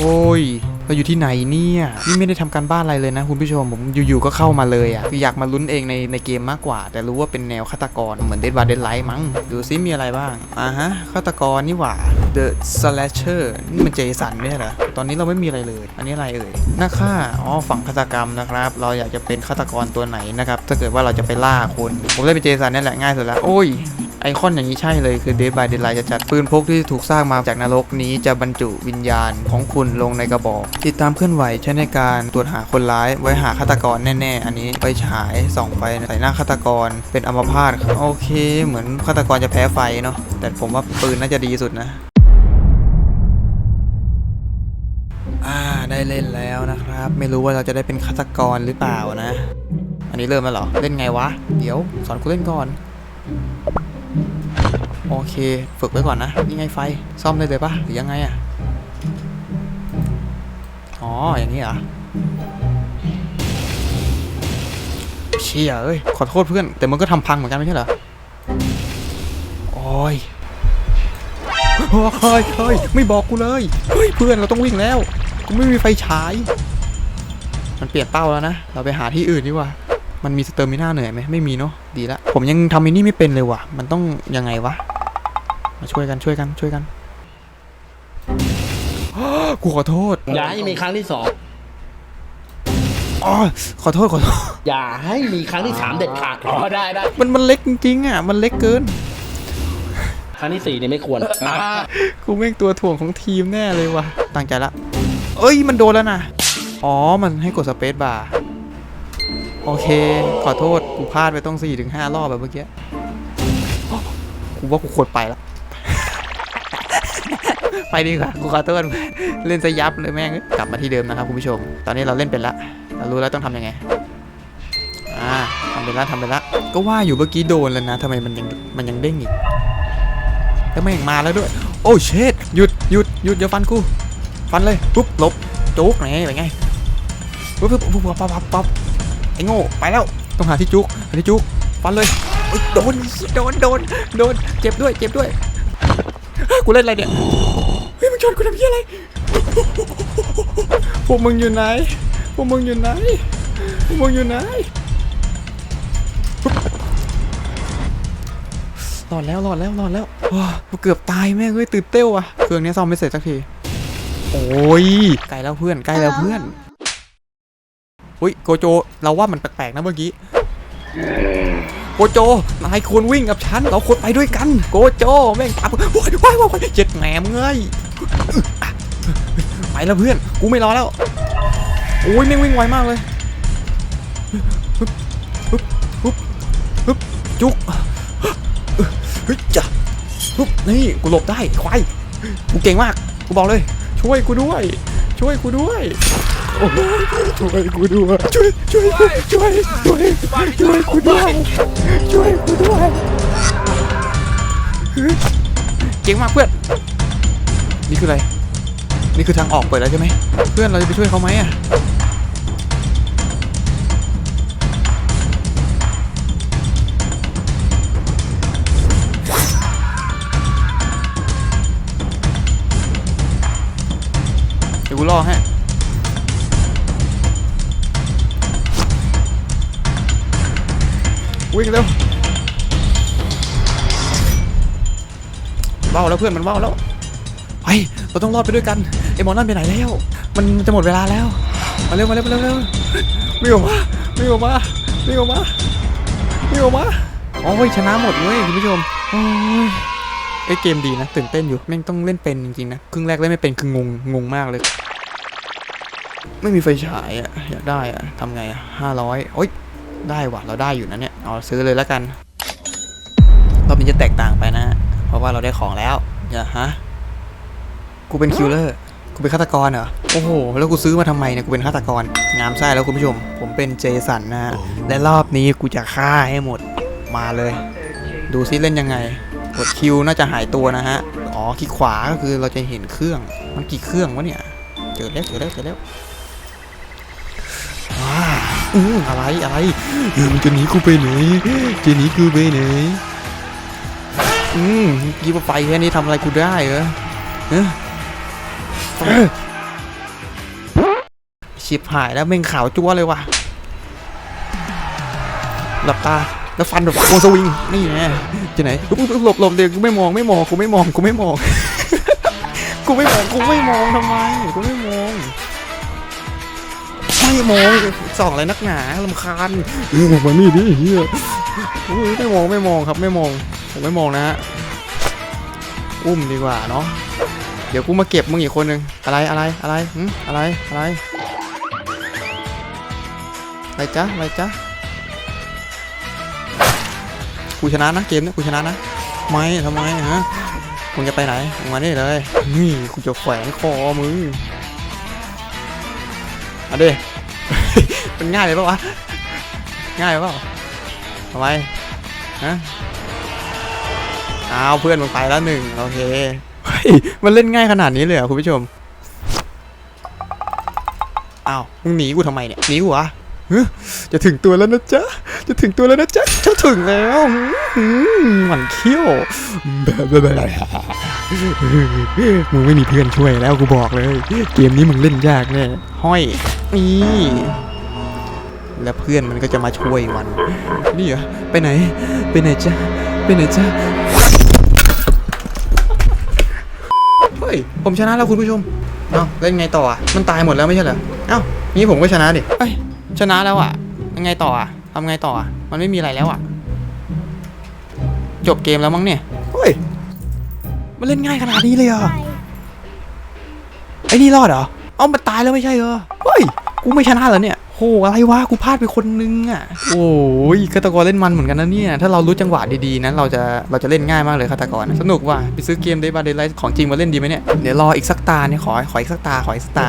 โอ้ย เราอยู่ที่ไหนเนี่ย นี่ไม่ได้ทำการบ้านอะไรเลยนะ คุณผู้ชม ผมอยู่ๆก็เข้ามาเลยอะ่ะคืออยากมาลุ้นเองในในเกมมากกว่า แต่รู้ว่าเป็นแนวฆาตกร เหมือนเดดบาร์เดนไลท์มั้ง ดูซิมีอะไรบ้าง อ่าฮะ ฆาตกรนี่หว่า The Slasher นี่มันเจสันไม่ใช่เหรอ ตอนนี้เราไม่มีอะไรเลย อันนี้อะไรเอ่ยนักฆ่า อ๋อ ฝั่งฆาตกรรมนะครับ เราอยากจะเป็นฆาตกรตัวไหนนะครับ ถ้าเกิดว่าเราจะไปล่าคน ผมเล่นเป็นเจสันนี่แหละง่ายสุดแล้ว โอ้ย ไอคอนอย่างนี้ใช่เลยคือ Dead by Daylight จะจัดปืนพกที่ถูกสร้างมาจากนรกนี้จะบรรจุวิญญาณของคุณลงในกระบอก ติดตามเคลื่อนไหวใช้ในการตรวจหาคนร้าย ไว้หาฆาตกรแน่ๆ อันนี้ไปฉายส่องไปใส่หน้าฆาตกรเป็นอัมพาตโอเค เหมือนฆาตกรจะแพ้ไฟเนาะแต่ผมว่าปืนน่าจะดีสุดนะอ่าได้เล่นแล้วนะครับ ไม่รู้ว่าเราจะได้เป็นฆาตกรหรือเปล่านะ อันนี้เริ่มแล้วเหรอ เล่นไงวะ เดี๋ยว สอนกูเล่นก่อน โอเค ฝึกไว้ก่อนนะนี่ไงไฟซ่อมได้เลยปะหรือยังไงอะอ๋อ อย่างนี้เหรอเชี่ยเอ้ย ขอโทษเพื่อน แต่มันก็ทำพังเหมือนกันไม่ใช่เหรอ โอ้ยเฮ้ยเฮ้ยเฮ้ย ไม่บอกกูเลย เฮ้ย เพื่อนเราต้องวิ่งแล้ว กูไม่มีไฟฉาย มันเปลี่ยนเป้าแล้วนะ เราไปหาที่อื่นดีกว่า มันมีสเตอร์มิน่าเหนื่อยไหมไม่มีเนาะดีละผมยังทำมินี่ไม่เป็นเลยว่ะ มันต้องยังไงวะ มาช่วยกันช่วยกันช่วยกันกูขอโทษ อย่าให้มีครั้งที่สองอ๋อขอโทษขอโทษ อย่าให้มีครั้งที่สามเด็ดขาดอ๋อได้ได้มันมันเล็กจริงๆอะ มันเล็กเกิน ครั้งที่สี่เนี่ยไม่ควรกูแม่งตัวถ่วงของทีมแน่เลยว่ะตั้งใจละ เอ้ยมันโดนแล้วนะ อ๋อมันให้กดสเปซบาร์ โอเค ขอโทษ กูพลาดไปต้อง4-5ถึงห้ารอบแบบเมื่อกี้ กูว่ากูควรไปละ ไปดีกว่า กูขอโทษเล่นซะยับเลยแม่ง กลับมาที่เดิมนะครับคุณผู้ชม ตอนนี้เราเล่นเป็นละ เรารู้แล้วต้องทำยังไง อ่าทำเป็นละทำเป็นละ ก็ว่าอยู่เมื่อกี้โดนแล้วนะทำไมมันยังมันยังเด้งอีก แล้วแม่งมาแล้วด้วย โอ้เชดหยุดหยุดหยุดอย่าฟันกู ฟันเลย ปุ๊บหลบ จุกไหนเป็นไงปุ๊บปุ๊บปุ๊บปุ๊บปั๊บปั๊บปั๊บ ไอ้โง่ไปแล้วต้องหาที่จุกหาที่จุกฟันเลยโดนโดนโดนโดนเจ็บด้วยเจ็บด้วยกูเล่นอะไรเนี่ยเฮ้ยมึงชนกูทำเพี้ยอะไรพวกมึงอยู่ไหนพวกมึงอยู่ไหนพวกมึงอยู่ไหนรอดแล้วรอดแล้วรอดแล้วว้าเกือบตายแม่เอ้ยตื่นเต้วอะเครื่องนี้ซ่อมไม่เสร็จสักทีโอ้ยใกล้แล้วเพื่อนใกล้แล้วเพื่อน อุ้ยโกโจ เราว่ามันแปลกๆนะเมื่อกี้ โกโจ นายควรวิ่งกับฉัน เราควรไปด้วยกัน โกโจ แม่งตามว้ายว้ายว้ายเจ็ดแหนมเงยไปแล้วเพื่อน กูไม่รอแล้ว โอ้ยแม่งวิ่งไวมากเลยฮึบฮึบฮึบฮึบจุกเฮ้ยจ้ะปุ๊บนี่กูหลบได้ควายกูเก่งมาก กูบอกเลย ช่วยกูด้วย ช่วยกูด้วยโอ้ยช่วยกูด้วยช่วยช่วยช่วยช่วยช่วยกูด้วยช่วยกูด้วยเก่งมากเพื่อนนี่คืออะไร นี่คือทางออกเปิดแล้วใช่ไหมเพื่อนเราจะไปช่วยเขาไหมอะ เดี๋ยวกูรอให้วิ่งเร็วเบ้าแล้วเพื่อนมันเบ้าแล้วไปเราต้องรอดไปด้วยกันไอ้หมอนั่นไปไหนแล้ว มันจะหมดเวลาแล้ว มาเร็วมาเร็วมาเร็วมาเร็ววิ่งออกมาวิ่งออกมาวิ่งออกมาวิ่งออกมาโอ้ยชนะหมดเว้ยคุณผู้ชมโอ้ยไอ้เกมดีนะตื่นเต้นอยู่แม่งต้องเล่นเป็นจริงๆนะครึ่งแรกเล่นไม่เป็นคืองงงงมากเลย ไม่มีไฟฉายอะอยากได้อะทำไงอะห้าร้อยโอ๊ยได้ว่ะเราได้อยู่นะเนี่ยเอาซื้อเลยแล้วกันรอบนี้จะแตกต่างไปนะ เพราะว่าเราได้ของแล้วอย่าฮะกูเป็นคิลเลอร์กูเป็นฆาตกรเหรอโอ้โหแล้วกูซื้อมาทำไมเนี่ยกูเป็นฆาตกรงามไส้แล้วคุณผู้ชม ผมเป็นเจสันนะฮะและรอบนี้กูจะฆ่าให้หมดมาเลย ดูซิเล่นยังไงกดคิวน่าจะหายตัวนะฮะอ๋อคลิกขวาก็คือเราจะเห็นเครื่องมันกี่เครื่องวะเนี่ยเจอแล้วเจอแล้วเจอแล้ว อืออะไรอะไรเออมันจะหนีกูไปไหนจะหนีกูไปไหนอืมยี่ปไฟแค่นี้ทำอะไรกูได้เหรอเออชิบหายแล้วแม่งขาวจั๊วเลยว่ะหลับตาแล้วฟันแบบวงสวิงนี่ไงจะไหนหลบหลบเดี๋ยวกูไม่มองไม่มองกูไม่มองกูไม่มองกูไม่มองกูไม่มองทำไมกูไม่ มองไม่มองส่องอะไรนักหนาลำคาญเออมานี่ดิเฮียไม่มองไม่มองครับไม่มองผมไม่มองนะฮะอุ้มดีกว่าเนาะเดี๋ยวกูมาเก็บมึงอีกคนนึงอะไรอะไรอะไรหึอะไรอะไรอะไรจ๊ะอะไรจ๊ะกูชนะนะเกมนี้กูชนะนะไม่ทำไมฮะมึงจะไปไหนมึงมานี่เลยนี่กูจะแขวนคอมึง เอาดิ มันง่ายเลยปะวะ ง่ายเปล่าทำไมฮะอ้าวเพื่อนมึงไปแล้วหนึ่งโอเคเฮ้ยมันเล่นง่ายขนาดนี้เลยเหรอคุณผู้ชมอ้าวมึงหนีกูทำไมเนี่ยหนีกูเหรอเฮ้ยจะถึงตัวแล้วนะจ๊ะ จะถึงตัวแล้วนะจ๊ะจะถึงแล้วหมันเขี้ยวแบบแบบแบบมึงไม่มีเพื่อนช่วยแล้วกูบอกเลย เกมนี้มึงเล่นยากแน่ห้อยนี่ แล้วเพื่อนมันก็จะมาช่วยมัน นี่เหรอ ไปไหน ไปไหนจ๊ะไปไหนจ๊ะเฮ้ย ผมชนะแล้วคุณผู้ชม เอ้าเล่นไงต่ออะ มันตายหมดแล้วไม่ใช่เหรอ เอ้างี้ผมก็ชนะดิเอ้ย ชนะแล้วอะ ยังไงต่ออะทำไงต่ออะ มันไม่มีอะไรแล้วอะ จบเกมแล้วมั้งเนี่ย เฮ้ย มันเล่นง่ายขนาดนี้เลยเหรอ ไอ้นี่รอดเหรอ เอ้ามันตายแล้วไม่ใช่เหรอ เฮ้ย กูไม่ชนะเหรอเนี่ย โหอะไรวะกูพลาดไปคนนึงอะโอ้ยฆาตกรเล่นมันเหมือนกันนะเนี่ยถ้าเรารู้จังหวะดีๆนะเราจะเราจะเล่นง่ายมากเลยฆาตกรสนุกว่ะไปซื้อเกม Day by Daylight ของจริงมาเล่นดีไหมเนี่ยเดี๋ยวรออีกสักตาเนี่ยขอขออีกสักตาขออีกสักตา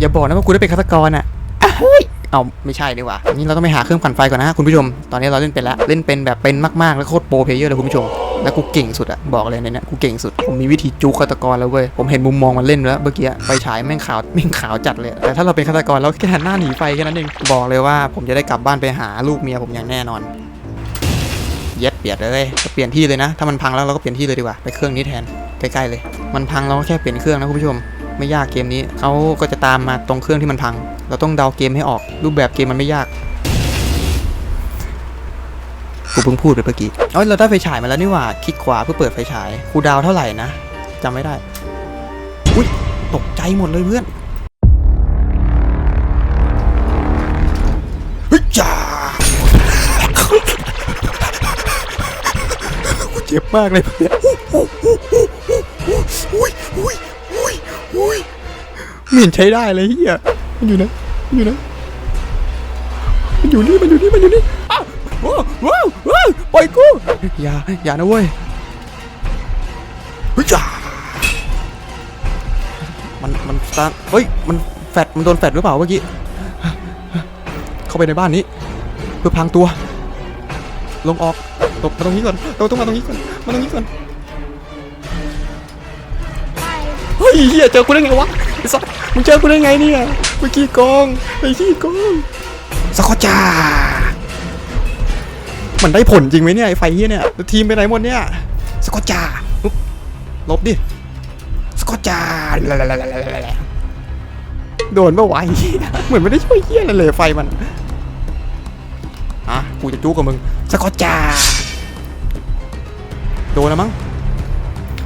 อย่าบอกนะว่ากูได้เป็นฆาตกรอะอะเฮ้ยเอาไม่ใช่ดีกว่านี่เราต้องไปหาเครื่องปั่นไฟก่อนนะคุณผู้ชม ตอนนี้เราเล่นเป็นแล้วเล่นเป็นแบบเป็นมากๆแล้วโคตรโปรเพลเยอร์เลยคุณผู้ชม แล้วกูเก่งสุดอะบอกเลยในเนี้ยกูเก่งสุด ผมมีวิธีจูฆาตกรแล้วเว้ย ผมเห็นมุมมองมันเล่นแล้วเมื่อกี้ไฟฉายแม่งขาวแม่งขาวจัดเลย แต่ถ้าเราเป็นฆาตกรเราแค่หันหน้าหนีไฟแค่นั้นเอง บอกเลยว่าผมจะได้กลับบ้านไปหาลูกเมียผมอย่างแน่นอน เย็ดเปียดเลยเปลี่ยนที่เลยนะ ถ้ามันพังแล้วเราก็เปลี่ยนที่เลยดีกว่า ไปเครื่องนี้แทน ใกล้ๆเลย มันพังเราก็แค่เปลี่ยนเครื่องนะคุณผู้ชม ไม่ยากเกมนี้เขาก็จะตามมาตรงเครื่องที่มันพัง เราต้องเดาเกมให้ออก รูปแบบเกมมันไม่ยาก กูเพิ่งพูดไปเมื่อกี้เอ้ยเราได้ไฟฉายมาแล้วนี่หว่า คลิกขวาเพื่อเปิดไฟฉายคูลดาวน์เท่าไหร่นะจำไม่ได้ อุ้ยตกใจหมดเลยเพื่อนเฮ้ยจ้ากูเจ็บมากเลยเพื่อนอุ้ยอุ้ยอุ้ยอุ้ยไม่เห็นใช้ได้เลยเฮียมันอยู่นะมันอยู่นะมันอยู่นี่ มันอยู่นี่ มันอยู่นี่อ้า ว้าวว้าวปล่อยกูอย่าอย่านะเว้ยเฮ้ยจ้ามันมันสตาร์เฮ้ยมันแฟดมันโดนแฟดหรือเปล่าเมื่อกี้เข้าไปในบ้านนี้ เพื่อพรางตัว ลงออกตบมาตรงนี้ก่อนเราต้องมาตรงนี้ก่อนมาตรงนี้ก่อนเฮ้ยเฮียเจอกูได้ไงวะไอ้สัสมึงเจอกูได้ไงเนี่ยเมื่อกี้กองไอ้ขี้กองสกอตจา มันได้ผลจริงไหมเนี่ยไอ้ไฟเฮียเนี่ยแล้วทีมไปไหนหมดเนี่ยสกอตจาอุ๊บลบดิสกอตจาโดนเมื่อวะไอ้เหี้ยเหมือนไม่ได้ช่วยเฮียอะไรเลยไฟมันอะกูจะจู้กับมึงสกอตจาโดนแล้วมั้ง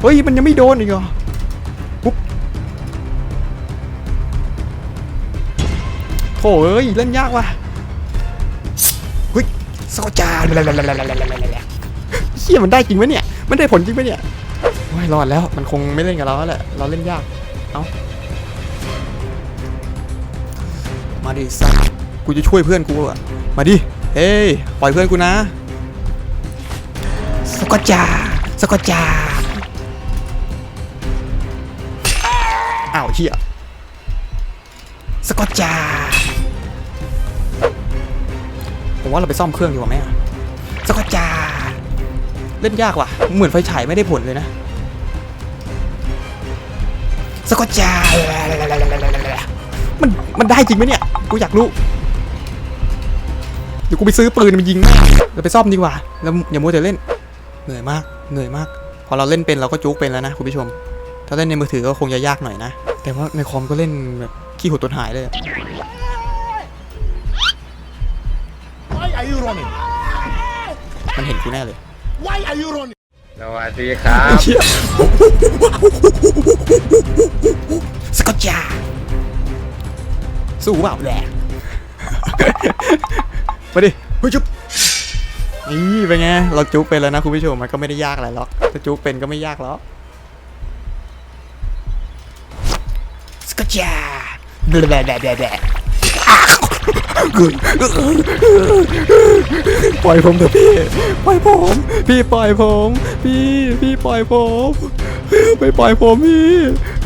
เฮ้ยมันยังไม่โดนอีกเหรอโถ่เอ้ยเล่นยากว่ะ ฮ้ยสกอตจานเฮียมันได้จริงไหมเนี่ย มันได้ผลจริงไหมเนี่ยโอ้ยรอดแล้ว มันคงไม่เล่นกับเราแล้วแหละ เราเล่นยาก เอ้า มาดิสัสกูจะช่วยเพื่อนกูอะมาดิ เฮ้ย ปล่อยเพื่อนกูนะ สกอจา สกอจา อ้าวเฮียสกอจา ว่าเราไปซ่อมเครื่องดีกว่าไหมอะสกอตจาเล่นยากว่ะ เหมือนไฟฉายไม่ได้ผลเลยนะสกอตจามันมันได้จริงไหมเนี่ย กูอยากรู้ เดี๋ยวกูไปซื้อปืนมายิงแม่เราไปซ่อมดีกว่า แล้วอย่ามัวแต่เล่น เหนื่อยมาก เหนื่อยมาก พอเราเล่นเป็นเราก็จุกเป็นแล้วนะคุณผู้ชม ถ้าเล่นในมือถือก็คงจะยากหน่อยนะ แต่ว่าในคอมก็เล่นแบบขี้หัวตนหายเลย มันเห็นกูแน่เลย Why are you running? สวัสดีครับเชี่ยสกอตจาสู้เปล่าแหละมาดิเฮ้ยจุ๊บนี่เป็นไง เราจุ๊บเป็นแล้วนะคุณผู้ชมมันก็ไม่ได้ยากอะไรหรอกถ้าจุ๊บเป็นก็ไม่ยากหรอกสกอตจาแบลแบลแบลแบลแบลอะ ปล่อยผมเถอะพี่ ปล่อยผม พี่ปล่อยผม พี่ พี่ปล่อยผมไม่ปล่อยผมพี่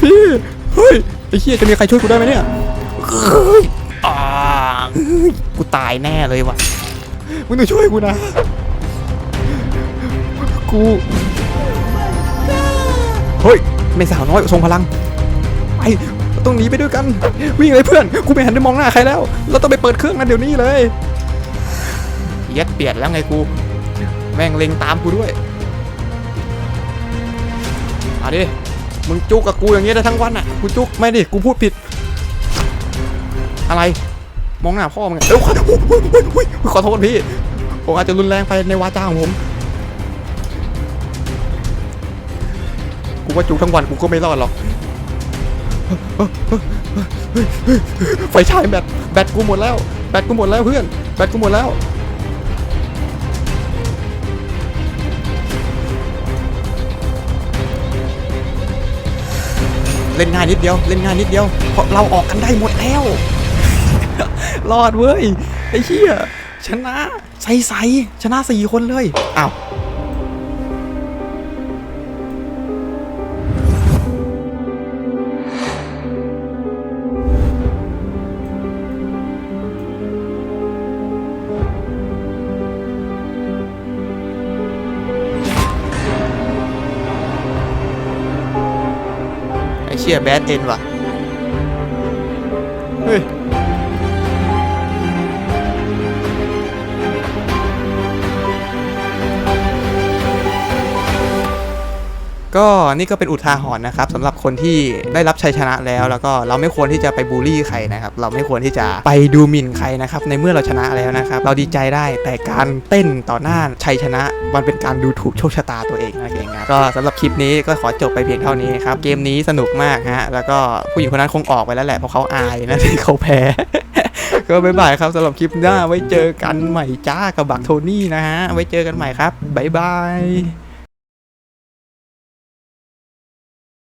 พี่ เฮ้ย ไอ้เหี้ยจะมีใครช่วยกูได้ไหมเนี่ยอ้ากูตายแน่เลยวะมึงต้องช่วยกูนะ กู เฮ้ยไม่สาวน้อยทรงพลัง ไป ต้องหนีไปด้วยกัน วิ่งเลยเพื่อนกูไม่หันไปมองหน้าใครแล้ว เราต้องไปเปิดเครื่องกันเดี๋ยวนี้เลยเย็ดเปลี่ยนแล้วไงกู แม่งเล็งตามกูด้วยมาดิมึงจุกกับกูอย่างเงี้ยได้ทั้งวันอะกูจุกไม่ดิกูพูดผิด อะไรมองหน้าพ่อมึงเอ้ยขอโทษอุ๊ยอุ๊ยขอโทษพี่ผมอาจจะรุนแรงไปในวาจาของผมกูว่าจุกทั้งวันกูก็ไม่รอดหรอก ไฟฉายแบตแบตกูหมดแล้ว แบตกูหมดแล้วเพื่อน แบตกูหมดแล้วเล่นง่ายนิดเดียว เล่นง่ายนิดเดียว เพราะเราออกกันได้หมดแล้ว รอดเว้ย ไอ้เหี้ยชนะใสใสๆชนะสี่คนเลย อ้าว เชี่ยแบดเอ็นว่ะ เฮ้ย ก็นี่ก็เป็นอุทาหรณ์นะครับสำหรับคนที่ได้รับชัยชนะแล้ว แล้วก็เราไม่ควรที่จะไปบูลลี่ใครนะครับ เราไม่ควรที่จะไปดูหมิ่นใครนะครับ ในเมื่อเราชนะแล้วนะครับ เราดีใจได้แต่การเต้นต่อหน้าชัยชนะ มันเป็นการดูถูกโชคชะตาตัวเองนั่นเองครับก็สำหรับคลิปนี้ก็ขอจบไปเพียงเท่านี้ครับเกมนี้สนุกมากฮะแล้วก็ผู้หญิงคนนั้นคงออกไปแล้วแหละเพราะเขาอายนะที่เขาแพ้ก็บ๊ายบายครับสำหรับคลิปหน้าไว้เจอกันใหม่จ้ากับบักโทนี่นะฮะไว้เจอกันใหม่ครับบ๊ายบาย